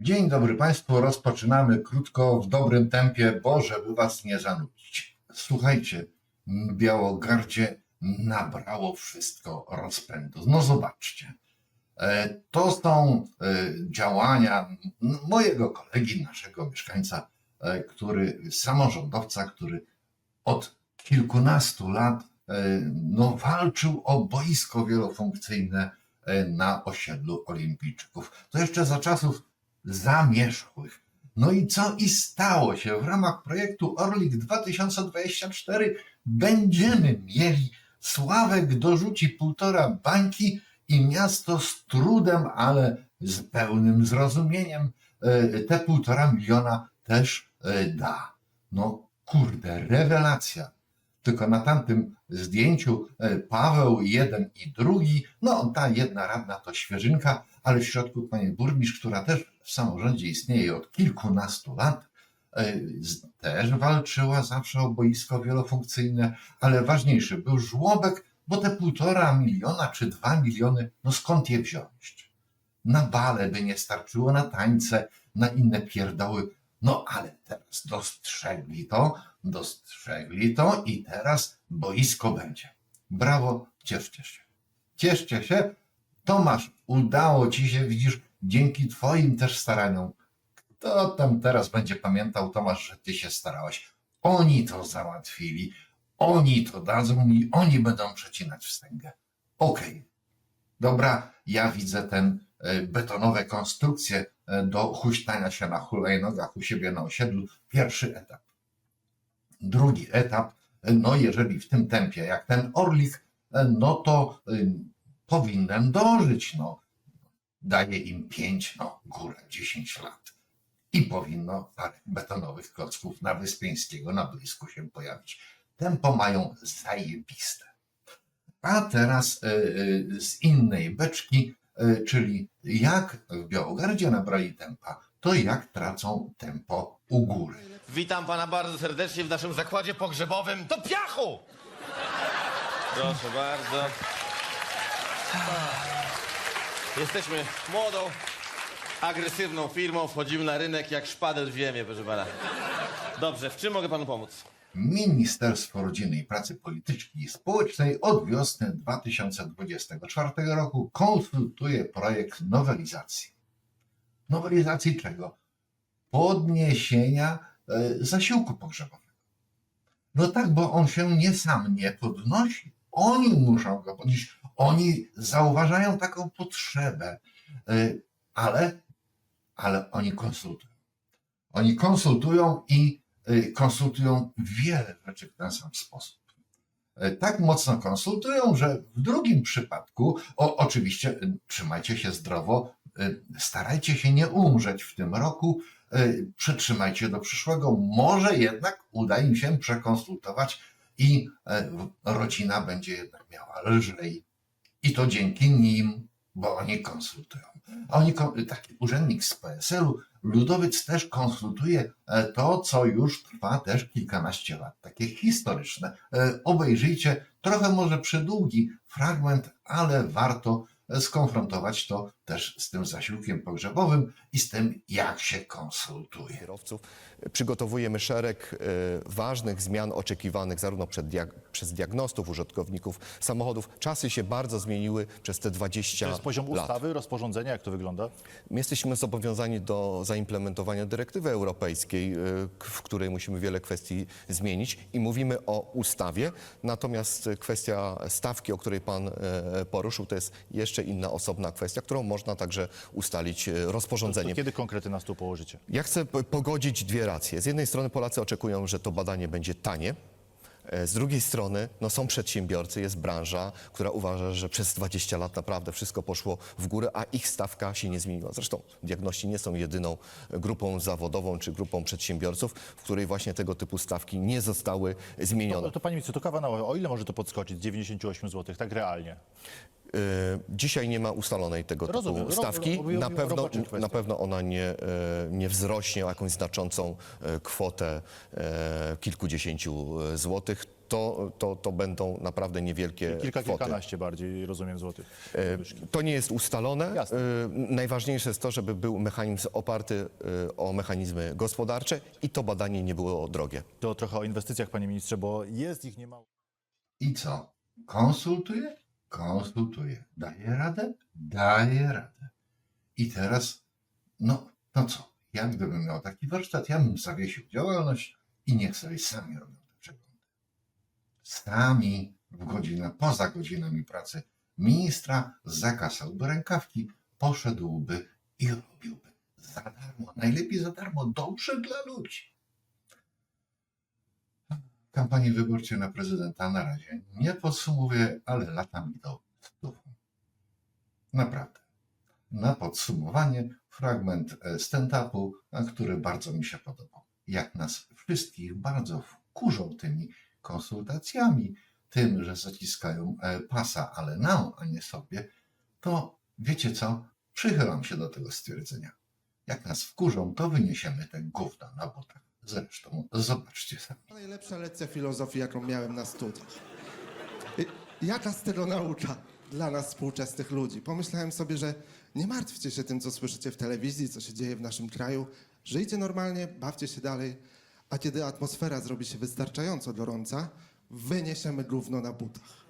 Dzień dobry Państwu. Rozpoczynamy krótko, w dobrym tempie, bo żeby Was nie zanudzić. Słuchajcie, Białogardzie nabrało wszystko rozpędu. No zobaczcie. E, To są e, działania mojego kolegi, naszego mieszkańca, e, który, samorządowca, który od kilkunastu lat no, walczył o boisko wielofunkcyjne na osiedlu olimpijczyków. To jeszcze za czasów zamierzchłych. No i co i stało się? W ramach projektu Orlik 2024 będziemy mieli Sławek dorzuci półtora bańki i miasto z trudem, ale z pełnym zrozumieniem e, te półtora miliona też e, da. No kurde, rewelacja. Tylko na tamtym zdjęciu e, Paweł jeden i drugi, no ta jedna radna to świeżynka, ale w środku pani burmistrz, która też w samorządzie istnieje od kilkunastu lat, e, też walczyła zawsze o boisko wielofunkcyjne, ale ważniejszy był żłobek, bo te półtora miliona czy dwa miliony, no skąd je wziąć? Na bale by nie starczyło, na tańce, na inne pierdoły. No ale teraz dostrzegli to, dostrzegli to i teraz boisko będzie. Brawo, cieszcie się. Cieszcie się. Tomasz, udało ci się, widzisz, dzięki twoim też staraniom. Kto tam teraz będzie pamiętał, Tomasz, że ty się starałeś? Oni to załatwili. Oni to dadzą i oni będą przecinać wstęgę. Okej. Dobra, ja widzę ten e, betonowe konstrukcje e, do huśtania się na hulajnogach u siebie na osiedlu. Pierwszy etap. Drugi etap, no jeżeli w tym tempie jak ten Orlik, no to y, powinien dożyć, no. Daje im 5, no górę 10 lat. I powinno parę betonowych klocków na Wyspiańskiego na blisku się pojawić. Tempo mają zajebiste. A teraz y, y, z innej beczki, czyli jak w Białogardzie nabrali tempa, to jak tracą tempo u góry. Witam pana bardzo serdecznie w naszym zakładzie pogrzebowym do piachu! Proszę bardzo. Jesteśmy młodą, agresywną firmą, wchodzimy na rynek jak szpadel w ziemię, proszę pana. Dobrze, w czym mogę panu pomóc? Ministerstwo Rodziny i Pracy Politycznej i Społecznej od wiosny 2024 roku konsultuje projekt nowelizacji. Nowelizacji czego? Podniesienia e, zasiłku pogrzebowego. No tak, bo on się nie sam nie podnosi. Oni muszą go podnieść. Oni zauważają taką potrzebę, e, ale, ale oni konsultują. Oni konsultują i konsultują wiele rzeczy w ten sam sposób. Y, Tak mocno konsultują, że w drugim przypadku, o, oczywiście y, trzymajcie się zdrowo, y, starajcie się nie umrzeć w tym roku, y, przetrzymajcie do przyszłego, może jednak uda im się przekonsultować i y, rodzina będzie jednak miała lżej. I to dzięki nim, bo oni konsultują. Oni, taki urzędnik z PSL-u, Ludowiec też konsultuje e, to, co już trwa też kilkanaście lat. Takie historyczne. E, Obejrzyjcie, trochę może przydługi fragment, ale warto e, skonfrontować to też z tym zasiłkiem pogrzebowym i z tym, jak się konsultuje. kierowców. Przygotowujemy szereg e, ważnych zmian oczekiwanych zarówno przed diag- przez diagnostów, użytkowników samochodów. Czasy się bardzo zmieniły przez te 20 To jest poziom lat. ustawy, rozporządzenia, jak to wygląda? My jesteśmy zobowiązani do zaimplementowania dyrektywy europejskiej, k- w której musimy wiele kwestii zmienić i mówimy o ustawie. Natomiast kwestia stawki, o której pan e, poruszył, to jest jeszcze inna osobna kwestia, którą można także ustalić e, To rozporządzeniem. kiedy konkrety na stół położycie? Ja chcę po- pogodzić dwie racje. Z jednej strony Polacy oczekują, że to badanie będzie tanie. E, Z drugiej strony no są przedsiębiorcy, jest branża, która uważa, że przez 20 lat naprawdę wszystko poszło w górę, a ich stawka się nie zmieniła. Zresztą diagności nie są jedyną grupą zawodową czy grupą przedsiębiorców, w której właśnie tego typu stawki nie zostały zmienione. No to pani minister, to kawa na o ile może to podskoczyć z 98 zł, tak realnie? E, Dzisiaj nie ma ustalonej tego typu Rozumiem. Ro- stawki. ro- Na pewno, na pewno ona nie, e, nie wzrośnie o jakąś znaczącą e, kwotę e, kilkudziesięciu e, złotych. to, to, to będą naprawdę niewielkie Kilka, kwoty. kilkanaście bardziej, rozumiem, złotych. To nie jest ustalone. Jasne. Najważniejsze jest to, żeby był mechanizm oparty o mechanizmy gospodarcze i to badanie nie było drogie. To trochę o inwestycjach, panie ministrze, bo jest ich niemało. I co? Konsultuje? Konsultuje. Daje radę? Daje radę. I teraz, no, no co? Ja gdybym miał taki warsztat, ja bym zawiesił działalność i niech sobie sami robią te przeglądy. Sami w godzinach, poza godzinami pracy ministra zakasałby rękawki, poszedłby i robiłby za darmo. Najlepiej za darmo, dobrze dla ludzi kampanii wyborczej na prezydenta na razie nie podsumowuję, ale latam idą stówą. Naprawdę. Na podsumowanie fragment e, stand-upu, a który bardzo mi się podobał. Jak nas wszystkich bardzo wkurzą tymi konsultacjami, tym, że zaciskają e, pasa, ale nam, a nie sobie, to wiecie co? Przychylam się do tego stwierdzenia. Jak nas wkurzą, to wyniesiemy te gówna na butach. Zresztą zobaczcie sami. Najlepsza lekcja filozofii, jaką miałem na studiach. I Jak nas tego naucza dla nas współczesnych ludzi? Pomyślałem sobie, że nie martwcie się tym, co słyszycie w telewizji, co się dzieje w naszym kraju. Żyjcie normalnie, bawcie się dalej, a kiedy atmosfera zrobi się wystarczająco gorąca, wyniesiemy gówno na butach.